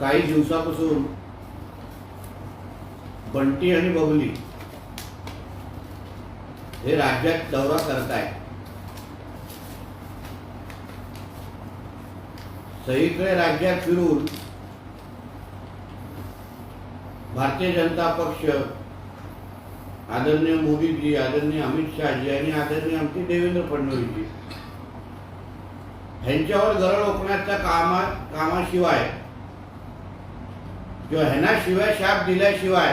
काही दिवसापासून बंटी आणि बबली हे राज्यात दौरा करत आहे सगळीकडे राज्यात फिरून भारतीय जनता पक्ष आदरणीय मोदीजी आदरणीय अमित शहाजी आणि आदरणीय आमचे देवेंद्र फडणवीसजी ह्यांच्यावर गरळ ओकण्याच्या कामा कामाशिवाय किंवा ह्यानाशिवाय शाप दिल्याशिवाय.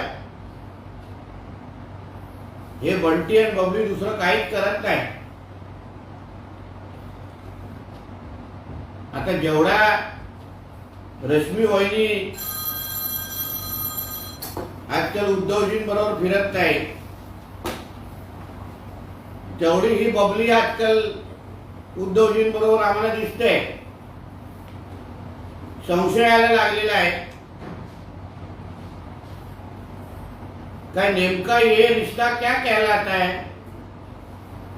हे बंटी आणि बबली दुसरं काहीच करत नाही. आता जेवढा रश्मी वहिनी आजकाल उद्धवजींबरोबर फिरत नाही तेवढी ही बबली आजकाल उद्धवजींबरोबर आम्हाला दिसते. संशयाला लागलेला आहे. काय नेमका ये रिश्ता क्या कहलाता है?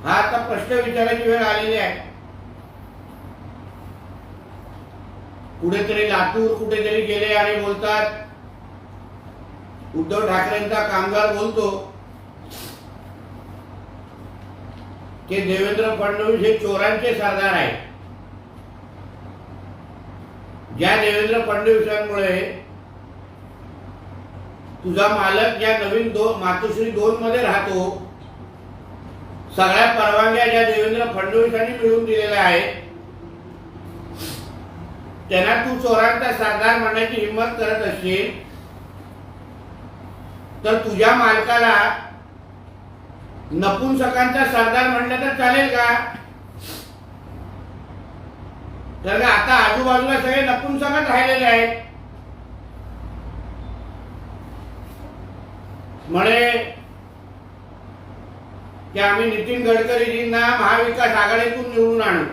हा आता प्रश्न विचारायची वेळ आलेली आहे. कुठेतरी लातूर कुठेतरी गेले आणि बोलतात उद्धव ठाकरेंचा कामगार बोलतो. ते देवेंद्र फडणवीस हे चोरांचे सरदार आहे ज्या देवेंद्र फडणवीसांमुळे तुझा मालक ज्या नवीन दोन मातोश्री दोन मध्ये राहतो. सगळ्या परवानग्या ज्या देवेंद्र फडणवीसांनी मिळवून दिलेल्या आहेत त्यांना तू चोरांचा सरदार म्हणण्याची हिंमत करत असशील तर तुझ्या मालकाला नपुंसकांचा सरदार म्हणलं तर चालेल का? तर आता आजूबाजूला सगळे नपुंसकच राहिलेले आहेत. म्हणे की आम्ही नितीन गडकरीजींना महाविकास आघाडीतून निवडून आणू.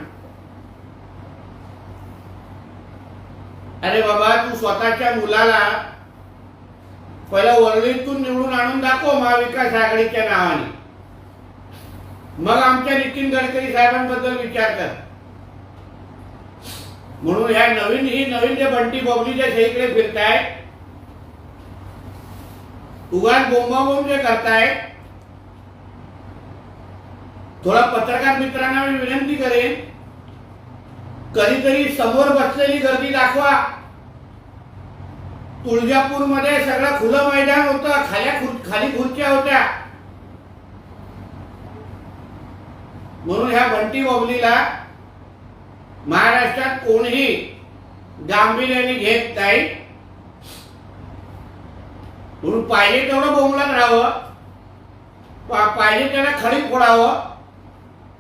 अरे बाबा तू स्वतःच्या मुलाला पहिला वरळीतून निवडून आणून दाखव महाविकास आघाडीच्या नावाने. मग आमच्या नितीन गडकरी साहेबांबद्दल विचार कर. म्हणून ह्या नवीन ही नवीन जे बंटी बबली जे सगळीकडे फिरतायत उगाच बोंबाबोंब जे करताय. थोडा पत्रकार मित्रांना मी विनंती करेन कधीतरी समोर बसलेली गर्दी दाखवा. तुळजापूरमध्ये सगळं खुलं मैदान होतं खाल्या खुर- खाली खुर्च्या होत्या. म्हणून ह्या बंटी बबलीला महाराष्ट्रात कोणीही गांभीर्याने घेत नाही. म्हणून पाहिजे तेवढं बोंबलत राहावं. पाहिजे त्याला खडी फोडावं.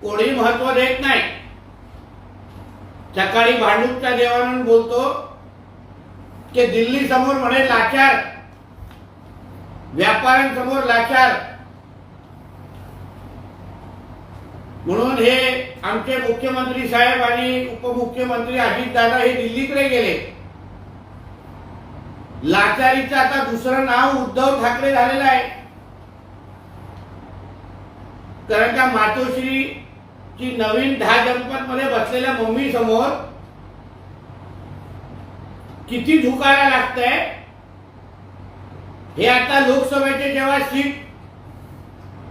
कोणी महत्त्व देत नाही. सकाळी भांडूपच्या देवानंद बोलतो की दिल्ली समोर म्हणे लाचार. व्यापाऱ्यांसमोर लाचार. म्हणून हे आमचे मुख्यमंत्री साहेब आणि उपमुख्यमंत्री अजितदादा हे दिल्लीकडे गेले. लाचारीचं आता दुसरं नाव उद्धव ठाकरे झालेलं आहे. कारण का मातोश्री ची नवीन दहा जनपदमध्ये बसलेल्या मम्मी समोर किती झुकायला लागतंय? हे आता लोकसभेचे जेव्हा सीट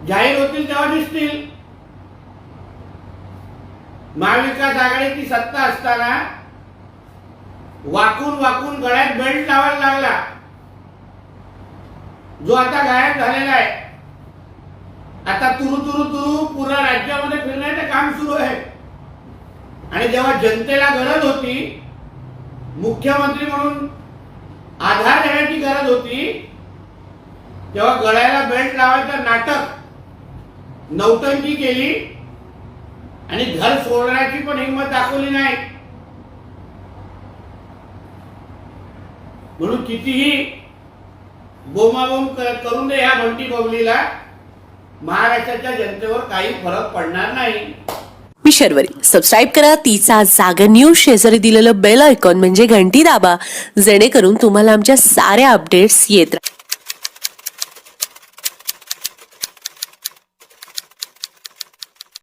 जाहीर होतील तेव्हा दिसतील. महाविकास आघाडीची सत्ता असताना वाकून वाकून गळ्यात बेल्ट लावायला लागला. जो आता गायब झालेला आहे. आता तुरु तुरु तुरु पूर्ण राज्यामध्ये फिरण्याचं काम सुरू आहे. आणि जेव्हा जनतेला गरज होती मुख्यमंत्री म्हणून आधार देण्याची गरज होती तेव्हा गळ्याला बेल्ट लावायचं नाटक नौटंकी केली आणि घर सोडण्याची पण हिंमत दाखवली नाही. म्हणून कितीही बोमाबोम करून दे ह्या बंटी बबलीला महाराष्ट्राच्या जनतेवर काही फरक पडणार नाही. मी शर्वरी. सबस्क्राईब करा तिचा जागर न्यूज शेजारी दिलेलं बेल आयकॉन म्हणजे घंटी दाबा. जेणेकरून तुम्हाला आमच्या साऱ्या अपडेट्स येत राहतात